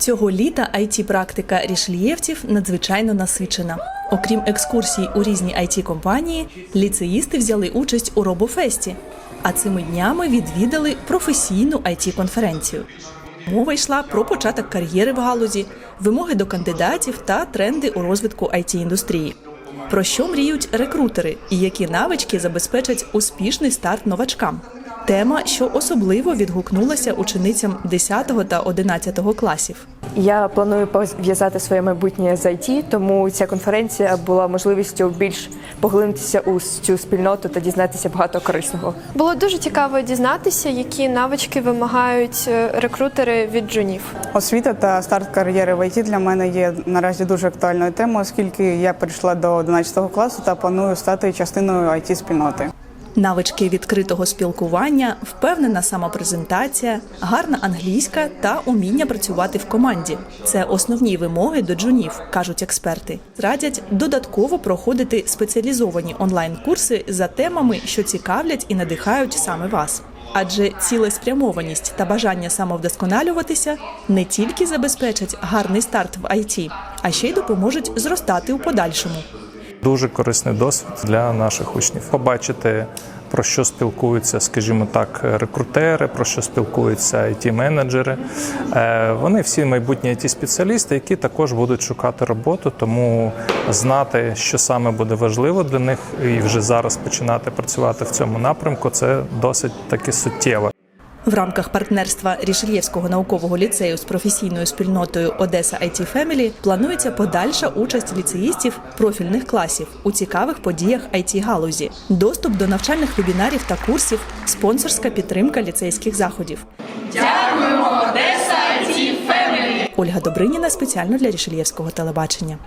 Цього літа it практика рішлієвців надзвичайно насичена. Окрім екскурсій у різні it компанії ліцеїсти взяли участь у робофесті, а цими днями відвідали професійну it конференцію Мова йшла про початок кар'єри в галузі, вимоги до кандидатів та тренди у розвитку it індустрії. Про що мріють рекрутери і які навички забезпечать успішний старт новачкам? Тема, що особливо відгукнулася ученицям 10 та 11 класів. Я планую пов'язати своє майбутнє з IT, тому ця конференція була можливістю більш поглинутися у цю спільноту та дізнатися багато корисного. Було дуже цікаво дізнатися, які навички вимагають е, рекрутери від джунів. Освіта та старт кар'єри в ІТ для мене є наразі дуже актуальною темою, оскільки я прийшла до 11 класу та планую стати частиною it спільноти. Навички відкритого спілкування, впевнена самопрезентація, гарна англійська та уміння працювати в команді це основні вимоги до джунів, кажуть експерти. Радять додатково проходити спеціалізовані онлайн-курси за темами, що цікавлять і надихають саме вас. Адже цілеспрямованість та бажання самовдосконалюватися не тільки забезпечать гарний старт в IT, а ще й допоможуть зростати у подальшому. Дуже корисний досвід для наших учнів. Побачити про що спілкуються, скажімо так, рекрутери, про що спілкуються it менеджери Е, Вони всі майбутні it спеціалісти які також будуть шукати роботу, тому знати, що саме буде важливо для них, і вже зараз починати працювати в цьому напрямку, це досить таки суттєво. В рамках партнерства Рішельєвського наукового ліцею з професійною спільнотою Одеса IT Family планується подальша участь ліцеїстів профільних класів у цікавих подіях it галузі, доступ до навчальних вебінарів та курсів, спонсорська підтримка ліцейських заходів. Дякуємо, Одеса IT Family! Ольга Добриніна спеціально для Рішельєвського телебачення.